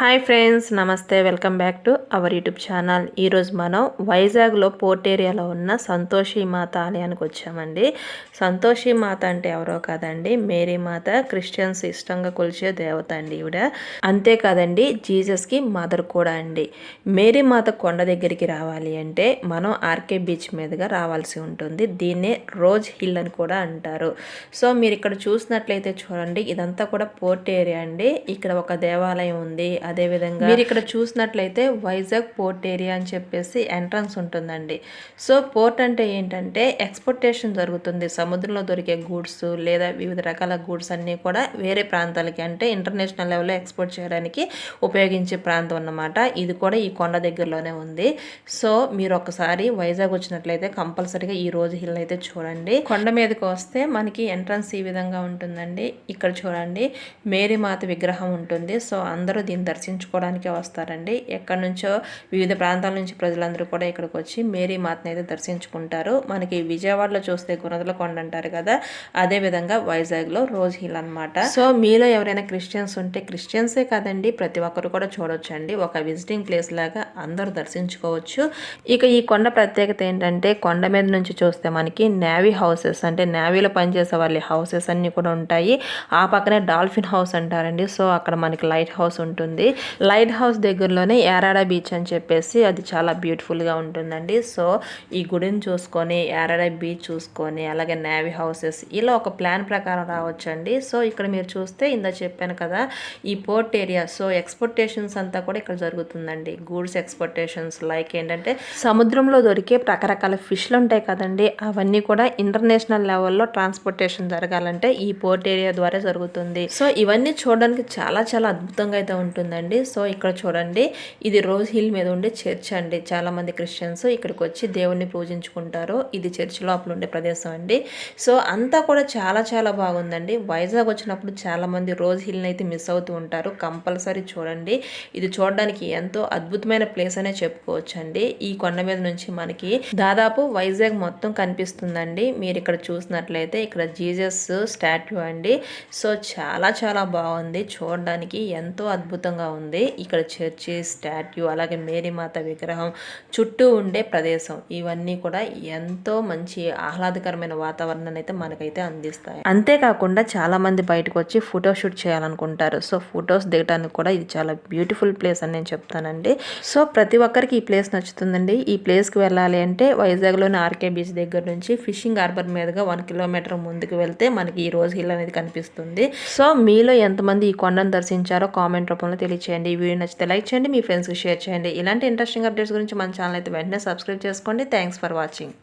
Hi friends నమస్తే welcome back to our YouTube channel. ఈరోజు మనం వైజాగ్లో పోర్ట్ ఏరియాలో ఉన్న సంతోషి మాత ఆలయానికి వచ్చామండి. సంతోషి మాత అంటే ఎవరో కాదండి మేరీ మాత క్రిస్టియన్స్ ఇష్టంగా కొలిచే దేవత అండి ఈవిడ. అంతేకాదండి జీసస్కి మదర్ కూడా అండి. మేరీ మాత కొండ దగ్గరికి రావాలి అంటే మనం ఆర్కే బీచ్ మీదుగా రావాల్సి ఉంటుంది. దీన్నే రోజ్ హిల్ అని కూడా అంటారు. సో మీరు ఇక్కడ చూసినట్లయితే చూడండి ఇదంతా కూడా పోర్ట్ ఏరియా అండి. ఇక్కడ ఒక దేవాలయం ఉంది అదేవిధంగా మీరు ఇక్కడ చూసినట్లయితే వైజాగ్ పోర్ట్ ఏరియా అని చెప్పేసి ఎంట్రన్స్ ఉంటుందండి. సో పోర్ట్ అంటే ఏంటంటే ఎక్స్పోర్టేషన్ జరుగుతుంది. సముద్రంలో దొరికే గూడ్స్ లేదా వివిధ రకాల గూడ్స్ అన్నీ కూడా వేరే ప్రాంతాలకి అంటే ఇంటర్నేషనల్ లెవెల్లో ఎక్స్పోర్ట్ చేయడానికి ఉపయోగించే ప్రాంతం అన్నమాట. ఇది కూడా ఈ కొండ దగ్గరలోనే ఉంది. సో మీరు ఒకసారి వైజాగ్ వచ్చినట్లయితే కంపల్సరీగా ఈ రోజు హిల్ అయితే చూడండి. కొండ మీదకి వస్తే మనకి ఎంట్రన్స్ ఈ విధంగా ఉంటుందండి. ఇక్కడ చూడండి మేరీ మాత విగ్రహం ఉంటుంది. సో అందరూ దీన్ని దర్శించుకోవడానికే వస్తారండి. ఎక్కడి నుంచో వివిధ ప్రాంతాల నుంచి ప్రజలందరూ కూడా ఇక్కడికి వచ్చి మేరీ మాతని అయితే దర్శించుకుంటారు. మనకి విజయవాడలో చూస్తే గుణదల కొండ అంటారు కదా అదే విధంగా వైజాగ్లో రోజ్ హిల్ అనమాట సో మీలో ఎవరైనా క్రిస్టియన్స్ ఉంటే క్రిస్టియన్సే కాదండి ప్రతి ఒక్కరు కూడా చూడొచ్చండి. ఒక విజిటింగ్ ప్లేస్ లాగా అందరూ దర్శించుకోవచ్చు. ఇక ఈ కొండ ప్రత్యేకత ఏంటంటే కొండ మీద నుంచి చూస్తే మనకి నేవీ హౌసెస్ అంటే నేవీలో పనిచేసే వాళ్ళ హౌసెస్ అన్నీ కూడా ఉంటాయి. ఆ పక్కనే డాల్ఫిన్ హౌస్ అంటారండి. సో అక్కడ మనకి లైట్ హౌస్ ఉంటుంది. లైట్ హౌస్ దగ్గరలోనే యారాడా బీచ్ అని చెప్పేసి అది చాలా బ్యూటిఫుల్గా ఉంటుందండి. సో ఈ గుడిని చూసుకొని యారాడా బీచ్ చూసుకొని అలాగే నేవీ హౌసెస్ ఇలా ఒక ప్లాన్ ప్రకారం రావచ్చండి. సో ఇక్కడ మీరు చూస్తే ఇందా చెప్పాను కదా ఈ పోర్ట్ ఏరియా సో ఎక్స్పోర్టేషన్స్ అంతా కూడా ఇక్కడ జరుగుతుందండి. గూడ్స్ ఎక్స్పోర్టేషన్స్ లైక్ ఏంటంటే సముద్రంలో దొరికే రకరకాల ఫిష్లు ఉంటాయి కదండి. అవన్నీ కూడా ఇంటర్నేషనల్ లెవెల్లో ట్రాన్స్పోర్టేషన్ జరగాలంటే ఈ పోర్ట్ ఏరియా ద్వారా జరుగుతుంది. సో ఇవన్నీ చూడడానికి చాలా చాలా అద్భుతంగా అయితే ఉంటుంది. ఉందండి. సో ఇక్కడ చూడండి. ఇది రోజ్ హిల్ మీద ఉండే చర్చ్ అండి. చాలా మంది క్రిస్టియన్స్ ఇక్కడికి వచ్చి దేవుణ్ణి పూజించుకుంటారు. ఇది చర్చ్ లోపల ఉండే ప్రదేశం అండి. సో అంతా కూడా చాలా చాలా బాగుందండి. వైజాగ్ వచ్చినప్పుడు చాలా మంది రోజ్ హిల్ని అయితే మిస్ అవుతూ ఉంటారు. కంపల్సరీ చూడండి. ఇది చూడడానికి ఎంతో అద్భుతమైన ప్లేస్ అనే చెప్పుకోవచ్చు అండి ఈ కొండ మీద నుంచి మనకి దాదాపు వైజాగ్ మొత్తం కనిపిస్తుందండి. మీరు ఇక్కడ చూసినట్లయితే ఇక్కడ జీజస్ స్టాట్యూ అండి. సో చాలా చాలా బాగుంది. చూడడానికి ఎంతో అద్భుతంగా ఉంది. ఇక్కడ చర్చి స్టాట్యూ అలాగే మేరీమాత విగ్రహం చుట్టూ ఉండే ప్రదేశం. ఇవన్నీ కూడా ఎంతో మంచి ఆహ్లాదకరమైన వాతావరణాన్ని అయితే మనకైతే అందిస్తాయి. అంతేకాకుండా చాలా మంది బయటకు వచ్చి ఫోటో షూట్ చేయాలనుకుంటారు. సో ఫొటోస్ దిగడానికి కూడా ఇది చాలా బ్యూటిఫుల్ ప్లేస్ అని నేను చెప్తానండి. సో ప్రతి ఒక్కరికి ఈ ప్లేస్ నచ్చుతుందండి. ఈ ప్లేస్కి వెళ్ళాలి అంటే వైజాగ్లోని ఆర్కే బీచ్ దగ్గర నుంచి ఫిషింగ్ హార్బర్ మీదుగా వన్ కిలోమీటర్ ముందుకు వెళ్తే మనకి ఈ రోజు హిల్ అనేది కనిపిస్తుంది. సో మీలో ఎంతమంది ఈ కొండను దర్శించారో కామెంట్ రూపంలో తెలియచేయండి ఈ వీడియో నచ్చితే లైక్ చేయండి మీ ఫ్రెండ్స్కి షేర్ చేయండి. ఇలాంటి ఇంట్రెస్టింగ్ అప్డేట్స్ గురించి మన ఛానల్ అయితే వెంటనే సబ్స్క్రైబ్ చేసుకోండి. Thanks for watching.